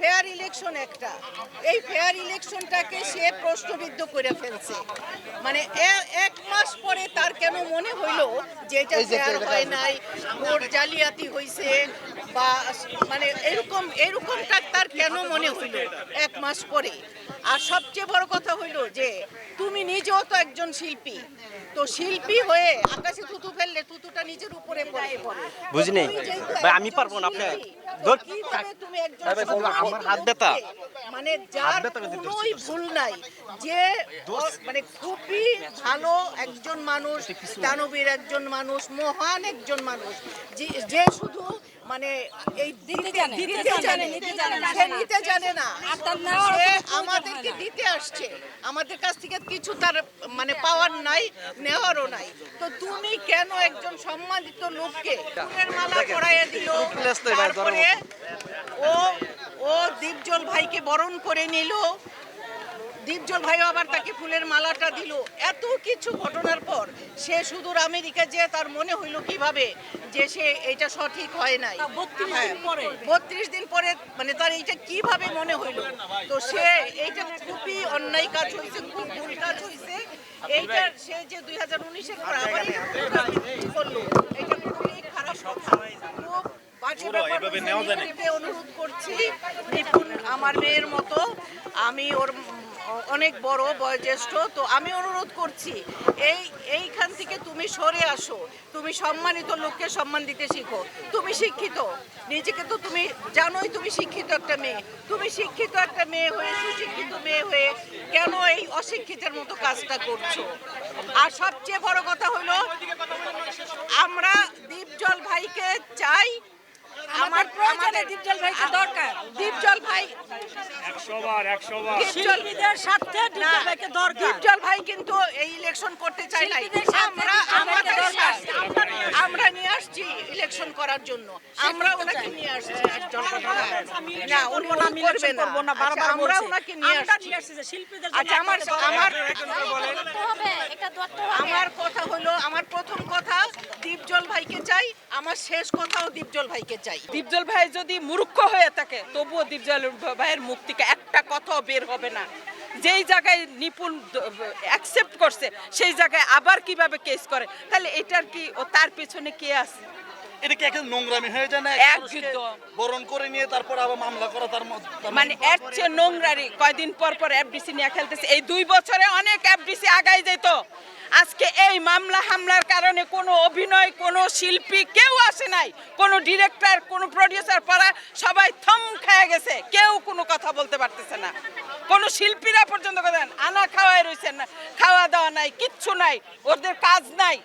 Fair election একটা। এই fair ইলেকশনটাকে সে প্রশ্নবিদ্ধ করে ফেলছে। মানে এক মাস পরে তার কেন মনে হইল যে এটা ফেয়ার হয় নাই ভোট জালিয়াতি হইছে বা মানে এরকম এরকমটা তার কেন মনে হইল এক মাস পরে? আর সবচেয়ে বড় কথা হইল যে নিজেও তো একজন শিল্পী। তো শিল্পী হয়ে আকাশে থুতু ফেললে থুতুটা নিজের উপরে পড়ে। যেহেতু ভাই, আমি পারব না, আপনি- তুমি একজন আমার হাত ব্যথা। মানে যার কোনোই ভুল নাই যে মানে খুবই ভালো একজন মানুষ দানবীর একজন মানুষ মহান একজন মানুষ যে- যে শুধু মানে এই দিতে জানে দিতে জানে, নিতে জানে না। সে নিতে জানে না। আমাদেরকে দিতে আসছে। আমাদের কাছ থেকে কিছু তার মানে পাওয়ার নাই নেওয়ারও নাই। তো তুমি কেন একজন সম্মানিত লোককে ফুলের মালা পরাইয়া দিল। তারপরে ও ও দীপজল ভাইকে বরণ করে নিল। দীপজল ভাই আবার তাকে ফুলের মালাটা দিল। এত কিছু ঘটনার পর সে সুদূর আমেরিকা যে তার মনে হইল কীভাবে যে সে এটা সঠিক হয় নাই। তা 32 হ্যাঁ, দিন পরে। বত্রিশ দিন পরে মানে তার এইটা কীভাবে মনে হইল? তো সে এইটা খুবই অন্যায় কাজ হয়েছে খুব ভুল কাজ হয়েছে এইটা সে যে দুই হাজার উনিশের পর আবার করল এটা খুবই খারাপ খুব অনুরোধ করছি আমার মেয়ের মতো আমি ওর অনেক বড়, বয়োজ্যেষ্ঠ, তো আমি অনুরোধ করছি, এই, এইখান থেকে তুমি সরে আসো। তুমি সম্মানিত লোককে সম্মান দিতে শিখো। তুমি শিক্ষিত। নিজেকে তো তুমি জানোই তুমি শিক্ষিত একটা মেয়ে। তুমি শিক্ষিত একটা মেয়ে হয়ে, সুশিক্ষিত মেয়ে হয়ে কেন এই অশিক্ষিতের মতো কাজটা করছ? আর সবচেয়ে বড় কথা হলো, আমরা দীপজল ভাইকে চাই আমার প্রয়োজনে দীপজল ভাইকে দরকার? দীপজল ভাই শিল্পীদের স্বার্থে দীপজল ভাইকে দরকার। দীপজল ভাই কিন্তু এই ইলেকশন করতে চাই নাই। আমরা আমাদের দরকার। আমরা আসছি ইলেকশন করার জন্য। আমরা ওনাকে নিয়ে আসছি। না উনি করবে না করব না আচ্ছা, বারবার আমরা ওনাকে নিয়ে আসছি। শিল্পীদের আচ্ছা আমার আমার আমার কথা হলো আমার প্রথম কথা দীপজল ভাইকে চাই। আমার শেষ কথাও দীপজল ভাইকে চাই। দীপজল ভাই যদি মূর্খ হয়ে থাকে তবুও দীপজল ভাইয়ের মুখ থেকে একটা কথাও বের হবে না। যেই জায়গায় নিপুণ অ্যাকসেপ্ট করছে সেই জায়গায় আবার কীভাবে কেস করে? তাহলে এটার কি ও তার পেছনে কে আছে? এটা কি একটা নোংরামি হয়ে যায় না। বরণ করে নিয়ে তারপর আবার মামলা করা তার মানে এর চেয়ে নোংরারি কয়দিন পর পর এফডিসি নিয়ে খেলতেছে। এই দুই বছরে অনেক এফডিসি আগাই যেত। আজকে এই মামলা হামলার কারণে কোনো অভিনয় কোনো শিল্পী কেউ আসে নাই। কোনো ডিরেক্টর কোনো প্রডিউসার পাড়া সবাই থম খেয়ে গেছে। কেউ কোনো কথা বলতে পারতেছে না। কোনো শিল্পীরা পর্যন্ত কথা আনা খাওয়াই রয়েছেন না খাওয়া দাওয়া নাই কিচ্ছু নাই ওদের কাজ নাই।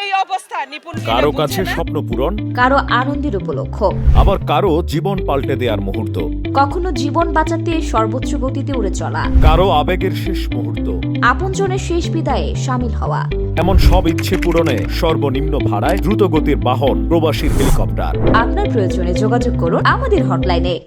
এই অবস্থা নিপুণ কারও কাছে। স্বপ্ন পূরণ কারও আনন্দের উপলক্ষ। আবার কারও জীবন পাল্টে দেওয়ার মুহূর্ত। কখনো জীবন বাঁচাতে সর্বোচ্চ গতিতে উড়ে চলা। কারও আবেগের শেষ মুহূর্ত। আপনজনের শেষ বিদায়ে সামিল হওয়া। এমন সব ইচ্ছে পূরণে সর্বনিম্ন ভাড়ায় দ্রুত গতির বাহন প্রবাসী হেলিকপ্টার। আপনার প্রয়োজনে যোগাযোগ করুন আমাদের হটলাইনে।